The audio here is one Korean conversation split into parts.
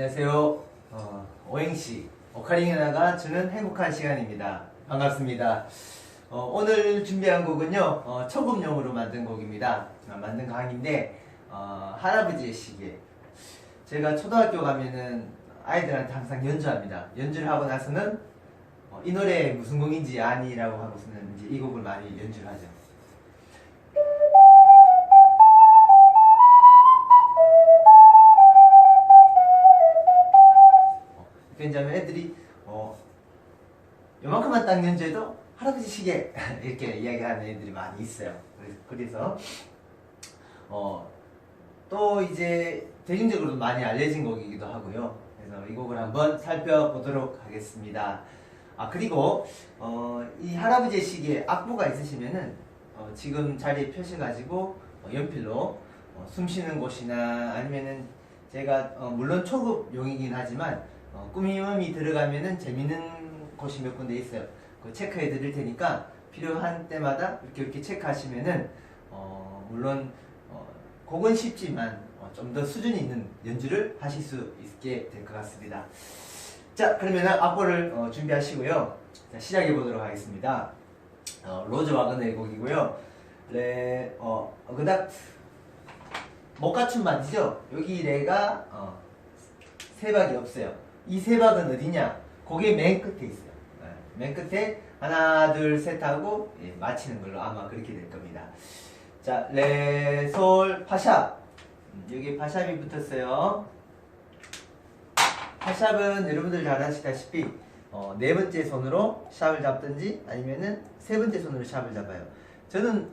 안녕하세요. 어, 오행시 오카리나가 주는 행복한 시간입니다. 반갑습니다. 어, 오늘 준비한 곡은요 어, 초급용으로 만든 곡입니다. 아, 만든 강인데 어, 할아버지의 시계. 제가 초등학교 가면은 아이들한테 항상 연주합니다. 연주를 하고 나서는 어, 이 노래 무슨 곡인지 아니라고 하고서는 이제 이 곡을 많이 연주를 하죠. 왜냐면 애들이 어 요만큼만 딱 연주해도 할아버지 시계 이렇게 이야기하는 애들이 많이 있어요. 그래서- 어 또 이제 대중적으로 많이 알려진 곡이기도 하고요. 그래서 이 곡을 한번 살펴보도록 하겠습니다. 아 그리고 어, 이 할아버지의 시계 악보가 있으시면은 어, 지금 자리에 펴셔가지고 어, 연필로 어, 숨 쉬는 곳이나 아니면은 제가 어, 물론 초급 용이긴 하지만 어, 꾸밈음이 들어가면은 재밌는 곳이 몇 군데 있어요. 그 체크해 드릴 테니까 필요한 때마다 이렇게 이렇게 체크하시면은 어, 물론 어, 곡은 쉽지만 어, 좀더 수준 있는 연주를 하실 수 있게 될 것 같습니다. 자 그러면은 악보를 어, 준비하시고요. 자, 시작해 보도록 하겠습니다. 어, 로즈 와그너의 곡이고요. 레, 어, 그닥 못 갖춘 반이죠. 여기 레가 어, 세 박이 없어요. 이 세 박은 어디냐? 그게 맨 끝에 있어요. 네, 맨 끝에 하나, 둘, 셋 하고 예, 마치는 걸로 아마 그렇게 될 겁니다. 자, 레, 솔, 파샵. 음, 여기 파샵이 붙었어요. 파샵은 여러분들 잘 아시다시피 어, 네 번째 손으로 샵을 잡든지 아니면은 세 번째 손으로 샵을 잡아요. 저는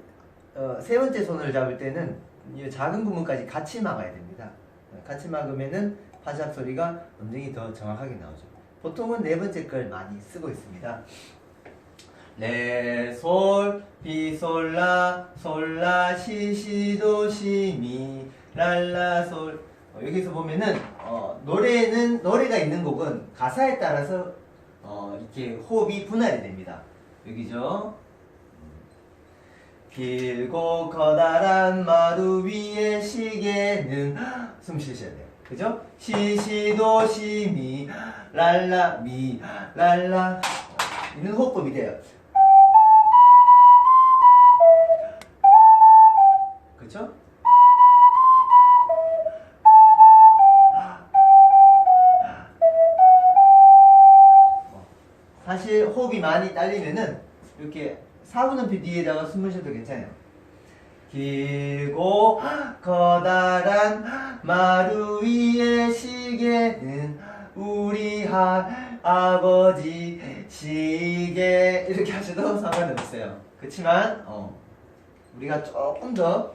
어, 세 번째 손을 잡을 때는 이 작은 부분까지 같이 막아야 됩니다. 어, 같이 막으면은 파샵 소리가 음정이 더 정확하게 나오죠. 보통은 네 번째 걸 많이 쓰고 있습니다. 레, 솔, 비, 솔, 라, 솔, 라, 시, 시, 도, 시, 미, 랄라, 솔. 어, 여기서 보면은 어, 노래는 노래가 있는 곡은 가사에 따라서 어, 이렇게 호흡이 분할이 됩니다. 여기죠. 길고 커다란 마루 위에 시계는 숨 쉬셔야 돼요. 그죠? 시시도 시미 랄라 미 랄라 이는 호흡법이 돼요. 그죠? 어, 사실 호흡이 많이 딸리면은 이렇게 4분음표 뒤에다가 쉬어도 괜찮아요. 길고 커다란 마루 위의 시계는 우리 할 아버지 시계 이렇게 하셔도 상관없어요. 그렇지만 어, 우리가 조금 더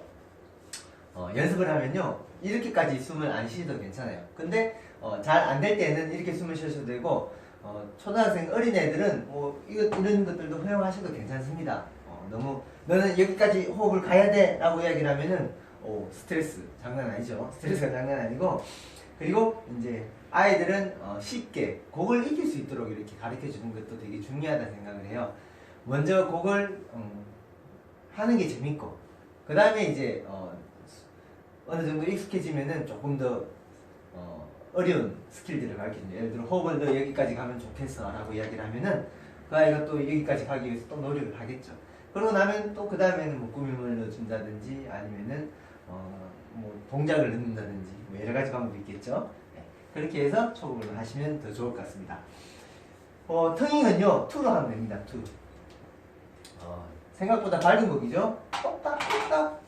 어, 연습을 하면요 이렇게까지 숨을 안 쉬셔도 괜찮아요. 근데 어, 잘 안 될 때는 이렇게 숨을 쉬셔도 되고 어, 초등학생 어린 애들은 뭐 이거 이런 것들도 허용하셔도 괜찮습니다. 어, 너무 너는 여기까지 호흡을 가야 돼 라고 이야기를 하면은 오 스트레스 장난 아니죠. 스트레스가 장난 아니고 그리고 이제 아이들은 어, 쉽게 곡을 익힐 수 있도록 이렇게 가르쳐 주는 것도 되게 중요하다 생각을 해요. 먼저 곡을 음, 하는 게 재밌고 그 다음에 이제 어, 어느 정도 익숙해지면은 조금 더 어, 어려운 스킬들을 가르쳐줍니다. 예를 들어 호흡을 더 여기까지 가면 좋겠어 라고 이야기를 하면은 그 아이가 또 여기까지 가기 위해서 또 노력을 하겠죠. 그러고 나면 또 그 다음에는 뭐 꾸밈을 넣어준다든지 아니면은 어, 뭐 동작을 넣는다든지 뭐 여러 가지 방법이 있겠죠. 네. 그렇게 해서 초급을 하시면 더 좋을 것 같습니다. 어, 텅잉은요, 투로 하면 됩니다, 투. 어, 생각보다 밝은 곡이죠? 똑딱, 똑딱.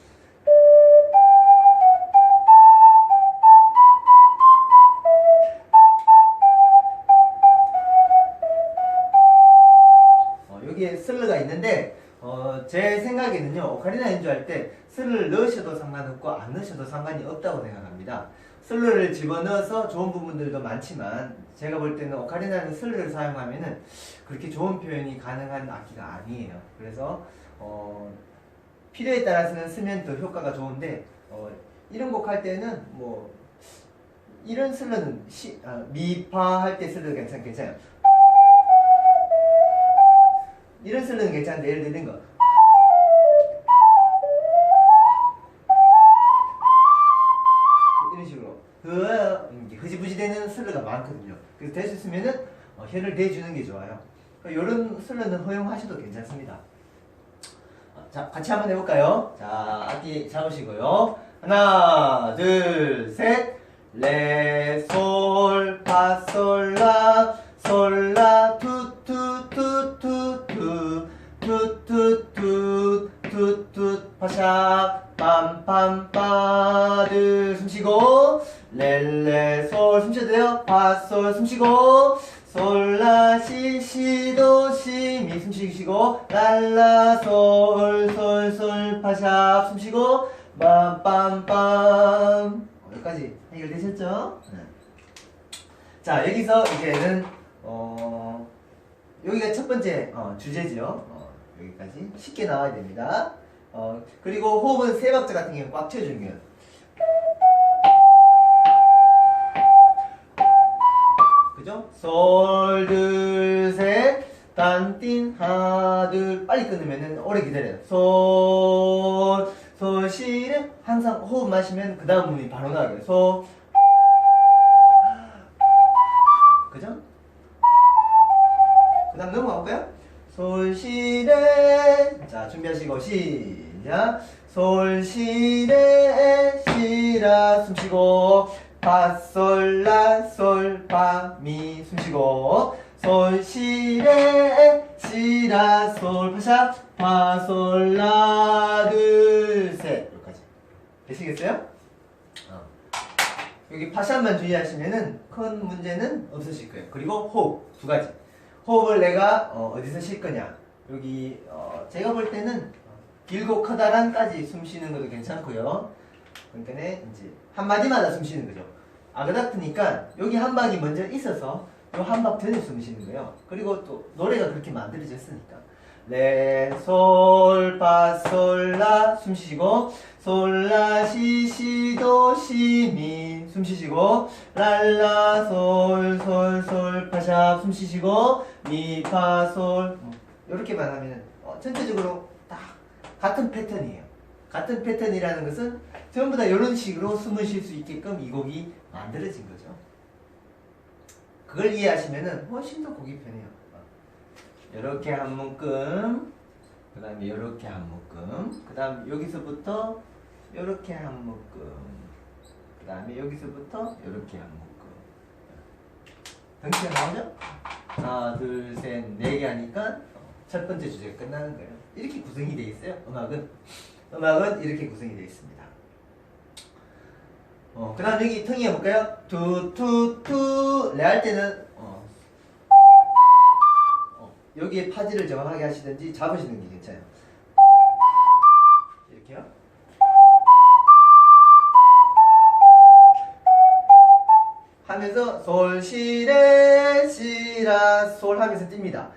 어, 여기에 슬러가 있는데 어, 제 생각에는요 오카리나 연주할 때 슬러를 넣으셔도 상관없고 안 넣으셔도 상관이 없다고 생각합니다. 슬러를 집어넣어서 좋은 부분들도 많지만 제가 볼 때는 오카리나는 슬러를 사용하면 은 그렇게 좋은 표현이 가능한 악기가 아니에요. 그래서 어, 필요에 따라서는 쓰면 더 효과가 좋은데 어, 이런 곡 할 때는 뭐 이런 슬러는 시, 아, 미파 할 때 슬러 괜찮 괜찮아요 이런 슬러는 괜찮은데 예를 들는 거 이런 식으로 그 이제 흐지부지 되는 슬러가 많거든요. 그래서 될 수 있으면은 어, 혀를 대주는 게 좋아요. 이런 슬러는 허용하셔도 괜찮습니다. 어, 자, 같이 한번 해볼까요? 자, 악기 잡으시고요. 하나, 둘, 셋. 레, 솔, 파, 솔, 라, 투, 파샵, 빰, 빰, 빠들, 숨 쉬고, 레, 레, 솔, 숨 쉬어도 돼요? 파, 솔, 숨 쉬고, 솔, 라, 시, 시, 도, 시, 미, 숨 쉬시고, 랄라, 솔, 솔, 솔, 파샵, 숨 쉬고, 빰, 빰, 빰. 여기까지 해결되셨죠? 네. 자, 여기서 이제는, 어, 여기가 첫 번째 어, 주제지요. 어, 여기까지 쉽게 나와야 됩니다. 어, 그리고 호흡은 세 박자 같은 경우는 꽉 거예요. 그죠? 솔, 둘, 셋, 단, 띵, 하나, 둘, 빨리 끊으면은 오래 기다려요. 솔, 솔, 시는 항상 호흡 마시면 그 다음 문이 바로 나와요. 소, 그죠? 그 다음 넘어가볼까요? 솔, 시, 레. 자, 준비하시고, 시 작. 솔, 시, 레, 시, 라, 숨 쉬고. 파, 솔, 라, 솔, 파, 미, 숨 쉬고. 솔, 시, 레, 시, 라, 솔, 파샵. 파, 솔, 라, 둘, 셋. 여기까지. 되시겠어요? 어. 여기 파샵만 주의하시면은 큰 문제는 없으실 거예요. 그리고 호흡 두 가지. 호흡을 내가 어, 디서쉴 거냐. 여기 어, 제가 볼 때는 어, 길고 커다란까지 숨 쉬는 것도 괜찮고요. 그러니까 이제 한 마디마다 숨 쉬는 거죠. 아그닥트니까 여기 한 박이 먼저 있어서 요 한박 전에 숨 쉬는 거예요. 그리고 또 노래가 그렇게 만들어졌으니까. 레, 솔, 파, 솔, 라, 숨 쉬시고, 솔, 라, 시, 시, 도, 시, 미, 숨 쉬시고, 랄라, 솔, 솔, 솔, 파샵, 숨 쉬시고, 미, 파, 솔. 이렇게만 하면 어, 전체적으로 딱 같은 패턴이에요. 같은 패턴이라는 것은 전부 다 이런 식으로 숨을 쉴 수 있게끔 이 곡이 만들어진 거죠. 그걸 이해하시면은 훨씬 더 곡이 편해요. 이렇게 한 묶음, 그 다음에 이렇게 한 묶음, 그 다음 여기서부터 이렇게 한 묶음, 그 다음에 여기서부터 이렇게 한 묶음. 덩치가 나오죠? 하나, 둘, 셋, 네 개 하니까 첫 번째 주제가 끝나는 거예요. 이렇게 구성이 되어 있어요. 음악은 음악은 이렇게 구성이 되어 있습니다. 어, 그 다음 여기 텅이 해볼까요? 투, 투, 투. 레 할 때는, 어, 어, 여기에 파지를 정확하게 하시든지 잡으시는 게 괜찮아요. 이렇게요. 하면서 솔, 시, 레, 시, 라, 솔 하면서 띱니다.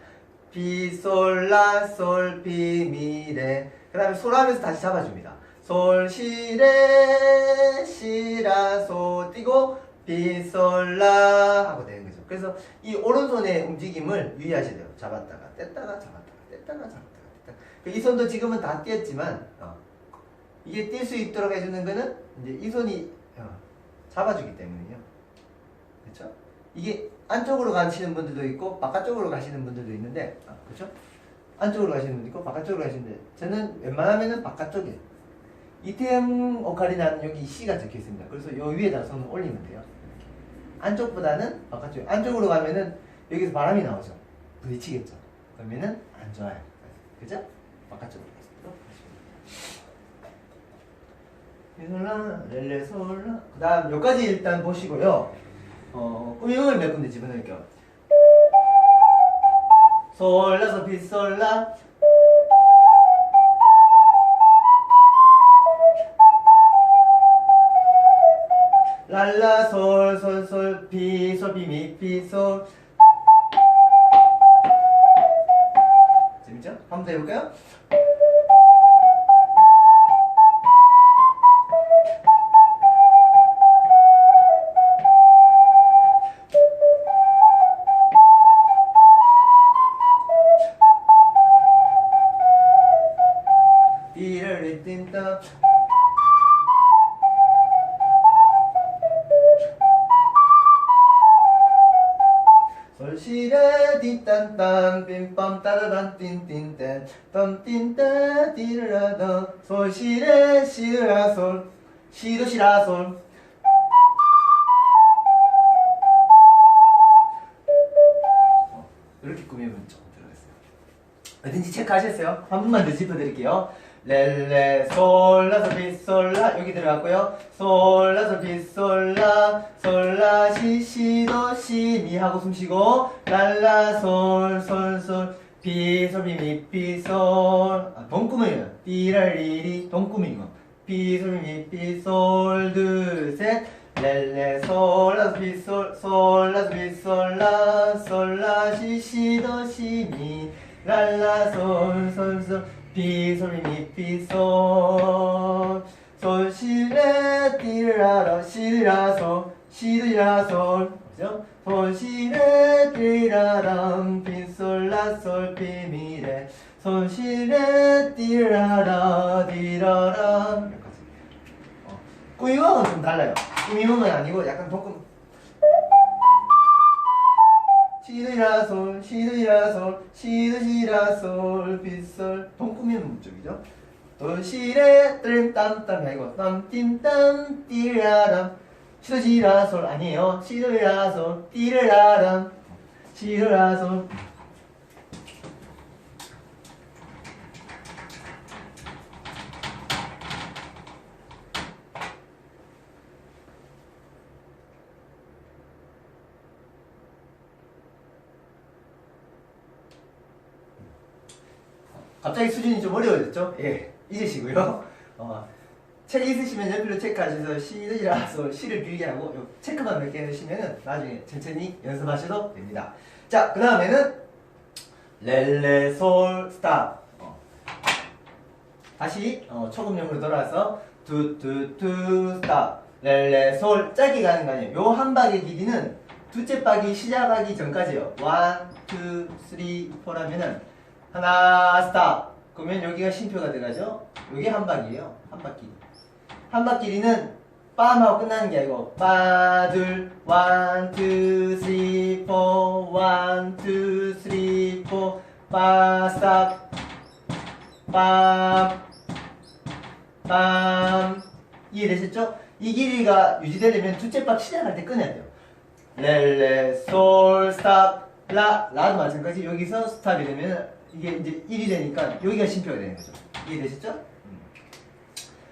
비, 솔, 라, 솔, 비, 미, 레. 그 다음에 솔 하면서 다시 잡아줍니다. 솔, 시, 레, 시, 라, 솔 띄고 비, 솔, 라 하고 되는 거죠. 그래서 이 오른손의 움직임을 유의하셔야 돼요. 잡았다가 뗐다가 잡았다가 뗐다가 잡았다가 뗐다가. 그이 손도 지금은 다 띄었지만 어, 이게 뛸 수 있도록 해주는 거는 이제 이 손이 어, 잡아주기 때문이요. 그렇죠? 이게 안쪽으로 가시는 분들도 있고 바깥쪽으로 가시는 분들도 있는데 아, 그렇죠? 안쪽으로 가시는 분도 있고 바깥쪽으로 가시는데 저는 웬만하면은 바깥쪽에 이태영 오카리나는 여기 C가 적혀 있습니다. 그래서 요 위에다 손을 올리면 돼요. 안쪽보다는 바깥쪽. 안쪽으로 가면은 여기서 바람이 나오죠. 부딪히겠죠. 그러면은 안 좋아요. 그죠? 바깥쪽으로 가시도록 하시면 솔라 렐레 솔라 그 다음 여기까지 일단 보시고요. 어 음영을 몇 군데 집어넣을게요. 솔라 소피 솔라 랄라 솔 솔솔피솔피미피솔 재밌죠? 한번 더 해볼까요? 덤띵따 띠르라더 솔시레 시르라솔 시도시라솔. 어, 이렇게 꾸미면 조금 들어갔어요 어딘지 체크하셨어요? 한 번만 더 짚어드릴게요. 렐레 솔라솔 비솔라. 여기 들어갔고요. 솔라솔 비솔라. 솔라 시시도 시미 하고 숨쉬고. 랄라 솔 솔 솔 비솔미미 비솔. 아, 동꾸미요. 띠랄리리 동꾸미요 비솔미 비솔. 둘셋. 렐레 솔라 비솔 솔라 비솔라 솔라 시시도 시미. 랄라 솔솔솔. 비솔미 비솔. 솔시레 띠라라 시라솔. 시라솔. 그죠? 솔시레 띠라람 빈솔라솔 비미레 솔시레 띠라라 디라람 여기까지 어, 꾸미음은 좀 달라요. 꾸미음은 아니고 약간 볶음. 시드라솔 시드라솔 시드시라솔 빗솔. 동꾸미는 목적이죠. 돌시레 뜰땀땀이 아니고 땀띵땀 띠라람 시드시라솔 아니에요 시드라솔 띠라람 시드라솔 갑자기 수준이 좀 어려워졌죠? 예, 잊으시고요. 어, 책 있으시면 옆으로 체크하셔서 시라서 시를 빌게 하고 요 체크만 몇 개 해주시면 나중에 천천히 연습하셔도 됩니다. 자, 그 다음에는 렐레솔 스탑. 어. 다시 어, 초급형으로 돌아와서 투투투 스탑. 렐레솔 짧게 가는 거 아니에요. 요 한 박의 길이는 두째 박이 시작하기 전까지요. 원, 투, 쓰리, 포라면은 하나 스탑 그러면 여기가 쉼표가 들어가죠 여기 한 바퀴예요 한 바퀴 한 바퀴리는 빰 하고 끝나는 게 아니고 빠둘 원, 투, 쓰리, 포 원, 투, 쓰리, 포 빠, 스탑 빰빰 이해되셨죠? 이 길이가 유지되려면 두째 박 시작할 때 끊어야 돼요 렐레 솔 스탑 라 라도 마찬가지 여기서 스탑이 되면 이게 이제 1이 되니까 여기가 쉼표가 되는 거죠. 이해되셨죠?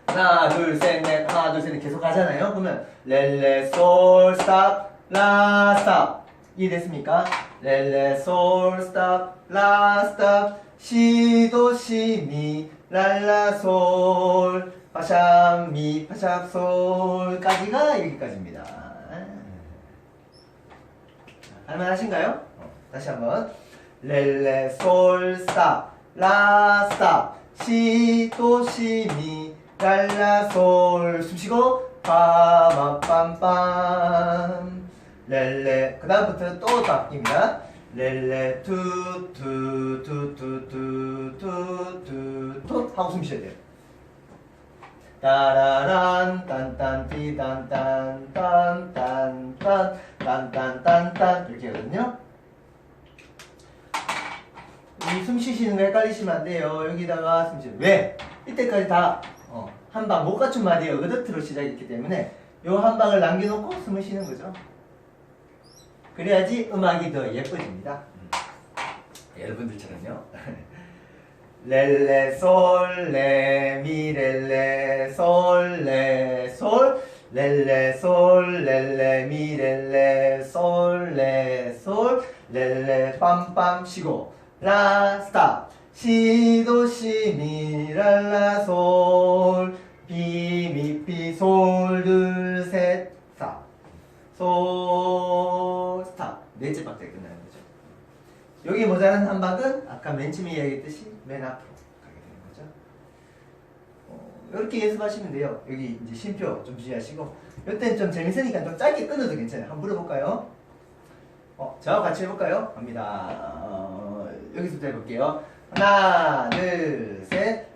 음. 하나 둘 셋 넷 하나 둘 셋 넷 계속 가잖아요. 그러면 렐레 솔 스탑 라 스탑 이해됐습니까? 렐레 솔 스탑 라 스탑 시도 시미 랄라 솔 파샵 미 파샵 솔까지가 여기까지입니다. 할만하신가요? 어, 다시 한번 렐레 솔 스탑 라 스탑 시도 시미 랄라 솔. 숨 쉬고. 빠마빰빰. 렐레. 그 다음부터 또 바뀝니다. 렐레 투투투투투투투투 하고 숨 쉬어야 돼요. 따라란 딴딴띠 딴딴 딴딴 딴 딴 딴딴딴. 이렇게 하거든요. 이 숨 쉬시는 거 헷갈리시면 안 돼요. 여기다가 숨 쉬는 왜? 이때까지 다 어, 한 방 못 갖춘 말이 어그덕트로 시작했기 때문에 요 한 방을 남겨놓고 숨을 쉬는 거죠. 그래야지 음악이 더 예뻐집니다. 음. 여러분들처럼요. 렐레 솔레 미 렐레 솔레 솔 렐레 솔 렐레 미 렐레 솔레 솔 렐레 빰빰 쉬고 라 스탑 시도 시미 랄라 솔 비미피 솔둘셋 스탑 솔 스탑. 넷째 박자에 끝나는 거죠. 여기 모자란 한 박은 아까 맨 처음에 이야기했듯이 맨 앞으로 가게 되는 거죠. 어, 이렇게 연습하시면 돼요. 여기 이제 쉼표 좀 주의하시고. 이때는 좀 재밌으니까 좀 짧게 끊어도 괜찮아요. 한번 물어볼까요? 어, 저와 같이 해볼까요? 갑니다. 어, 여기서부터 해볼게요. 하나 둘 셋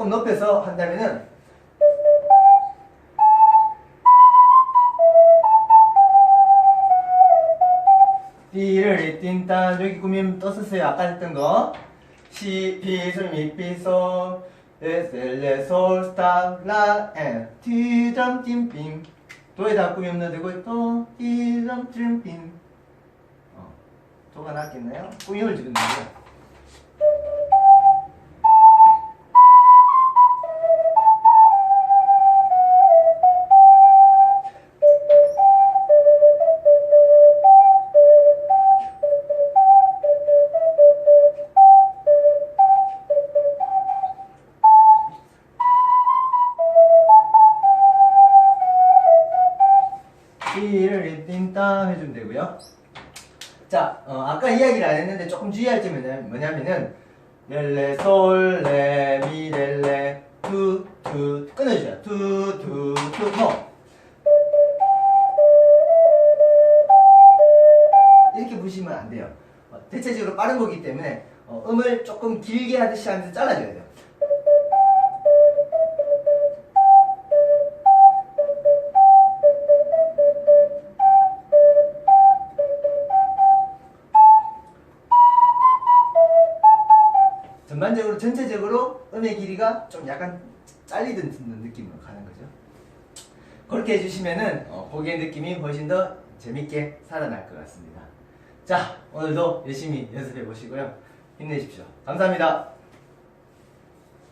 조금 높여서 한다면은 띠를 띈다. 여기 꾸밈 떴었어요. 아까 했던 거. 시, 피, 솔, 미, 피, 솔 에셀, 레, 솔, 스타, 라, 에 티점, 띵빙. 도에다 꾸밈 넣어도 되고 또 티점, 띵빙. 어, 도가 낫겠나요? 꾸밈을 지금 넣어요 해주면 되고요. 자, 어, 아까 이야기를 안 했는데 조금 주의할 점이 뭐냐- 뭐냐면은 렐레 솔 레 미 렐레 투 투 끊어주세요. 투투투 뭐 이렇게 부시면 안 돼요. 어, 대체적으로 빠른 거기 때문에 어, 음을 조금 길게 하듯이 하면서 잘라줘야 돼요. 음의 길이가 좀 약간 잘리던 느낌으로 가는 거죠. 그렇게 해주시면은 어, 보기의 느낌이 훨씬 더 재밌게 살아날 것 같습니다. 자, 오늘도 열심히 연습해 보시고요. 힘내십시오. 감사합니다.